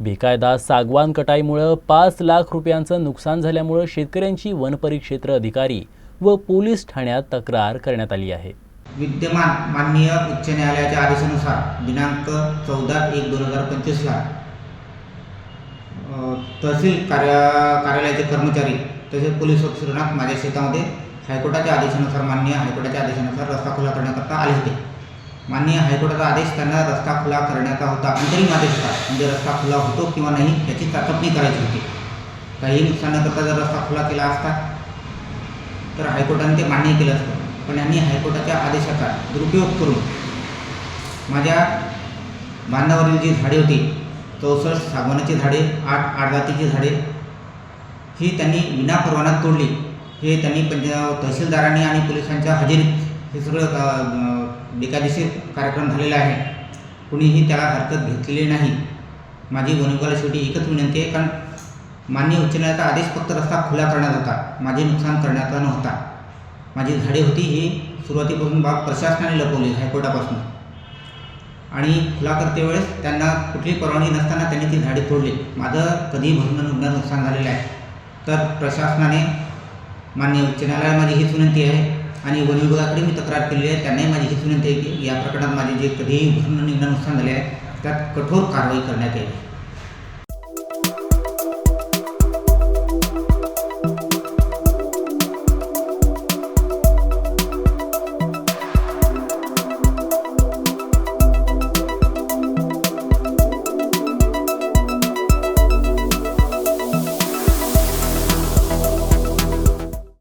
बेकायदा सागवान कटाईमुळं पाच लाख रुपयांचं नुकसान झाल्यामुळं शेतकऱ्यांची वनपरिक्षेत्र अधिकारी व पोलीस ठाण्यात तक्रार करण्यात आली आहे. विद्यमान माननीय उच्च न्यायालयाच्या आदेशानुसार दिनांक चौदा एक दोन हजार पंचवीसला तहसील कार्य कार्यालयाचे कर्मचारी तसेच पोलीस ऑफिसरांना माझ्या शेतामध्ये हायकोर्टाच्या आदेशानुसार माननीय हायकोर्टाच्या आदेशानुसार रस्ता खुला करण्याकरता आले होते. माननीय हायकोर्टाचा आदेश त्यांना रस्ता खुला करण्याचा होता. अंतरिम आदेश होता म्हणजे रस्ता खुला होतो किंवा नाही याची चाचपणी करायची होती. काही नुकसान न करता जर रस्ता खुला केला असता तर हायकोर्टाने ते मान्य केलं असतं. पण यांनी हायकोर्टाच्या आदेशाचा दुरुपयोग करून माझ्या बांधावरील जी झाडे होती चौसष्ट सागवानाची झाडे आठ आडजातीची झाडे ही त्यांनी विनापरवाना तोडली. हे त्यांनी पंच तहसीलदारांनी आणि पोलिसांच्या हजेरीत हे सगळं बेकायदेशीर कार्यक्रम झालेला आहे. कुणीही त्याला हरकत घेतलेली नाही. माझी वनविभागाला शेवटी एकच विनंती आहे कारण मान्य उच्च न्यायालयाचा आदेश फक्त रस्ता खुला करण्यात होता. माझे नुकसान करण्याचा नव्हता. माझी झाडे होती ही सुरुवातीपासून बाब प्रशासनाने लपवली हायकोर्टापासून. आणि खुला करते वेळेस त्यांना कुठली परवानगी नसताना त्यांनी ती झाडे तोडली. माझं कधीही भरणं नुकसान नुकसान झालेलं आहे. तर प्रशासनाने मान्य उच्च न्यायालयाला माझी हीच विनंती आहे आणि वन विभागाकडे मी तक्रार केलेली आहे. त्यांनाही माझी हीच विनंती आहे की या प्रकरणात माझे जे कधीही भरणं नुकसान झाले आहे त्यात कठोर कारवाई करण्यात यावी.